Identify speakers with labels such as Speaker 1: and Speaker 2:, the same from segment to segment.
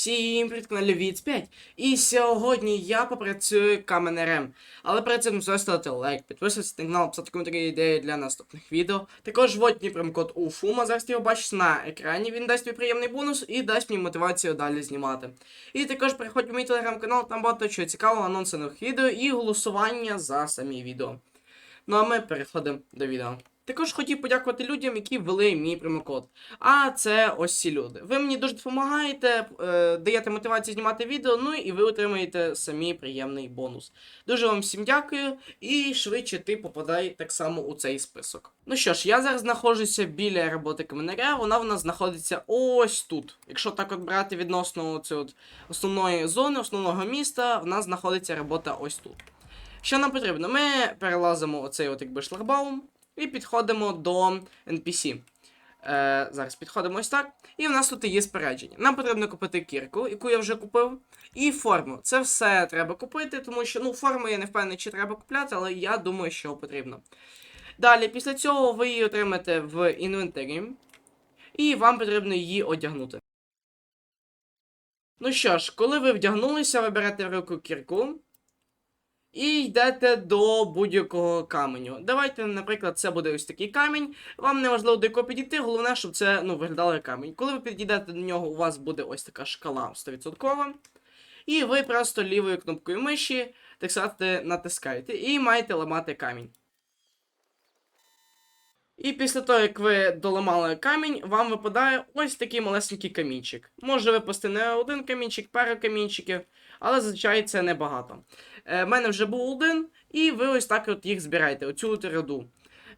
Speaker 1: Всім привіт, каналі Віц 5. І сьогодні я попрацюю каменерем. Але перед цим все ставити лайк, підписуйтесь на канал, писати коментарі ідеї для наступних відео. Також вводь мій промокод УФУМА, зараз ти його бачиш на екрані. Він дасть тобі приємний бонус і дасть мені мотивацію далі знімати. І також переходь у мій телеграм-канал, там багато чого цікавого, анонси нових відео і голосування за самі відео. Ну а ми переходимо до відео. Також хотів подякувати людям, які ввели мій промокод. А це ось ці люди. Ви мені дуже допомагаєте, е, даєте мотивацію знімати відео, ну і ви отримаєте самі приємний бонус. Дуже вам всім дякую, і швидше ти попадай так само у цей список. Ну що ж, я зараз знаходжуся біля роботи каменяря, вона в нас знаходиться ось тут. Якщо так от брати відносно цієї основної зони, основного міста, в нас знаходиться робота ось тут. Що нам потрібно? Ми перелазимо оцей от якби шлагбаум і підходимо до NPC. Е, зараз підходимо ось так. І в нас тут є спорядження. Нам потрібно купити кірку, яку я вже купив, і форму. Це все треба купити, тому що ну, форму я не впевнений, чи треба купляти, але я думаю, що потрібно. Далі, після цього ви її отримаєте в інвентарі, і вам потрібно її одягнути. Ну що ж, коли ви вдягнулися, ви берете в руку кірку. І йдете до будь-якого каменю. Давайте, наприклад, це буде ось такий камінь. Вам не важливо до якого підійти, головне, щоб це ну, виглядало як камінь. Коли ви підійдете до нього, у вас буде ось така шкала 100%. І ви просто лівою кнопкою миші, так сказати, натискаєте і маєте ламати камінь. І після того, як ви доламали камінь, вам випадає ось такий малесенький камінчик. Може випасти не один камінчик, пару камінчиків, але зазвичай це небагато. Е, в мене вже був один, і ви ось так от їх збираєте, оцю от ряду.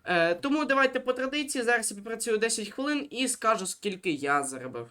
Speaker 1: Е, тому давайте по традиції, зараз я попрацюю 10 хвилин і скажу, скільки я заробив.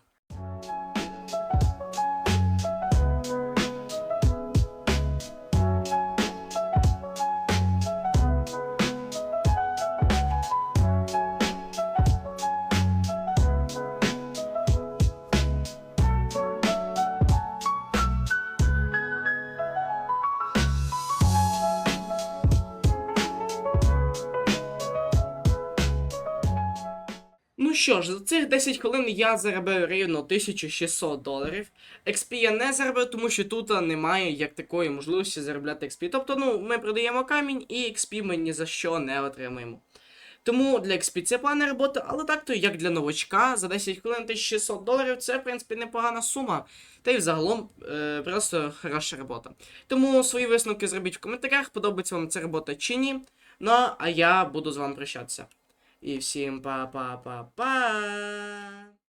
Speaker 1: Ну що ж, за цих 10 хвилин я заробив рівно 1600 доларів. XP я не заробив, тому що тут немає як такої можливості заробляти XP. Тобто, ну, ми продаємо камінь і XP ми ні за що не отримаємо. Тому для XP це плана робота, але так то як для новачка за 10 хвилин 1600 доларів це, в принципі, непогана сума. Та й взагалом е, просто хороша робота. Тому свої висновки зробіть в коментарях, подобається вам ця робота чи ні. Ну, а я буду з вами прощатися. І всім па-па-па-па.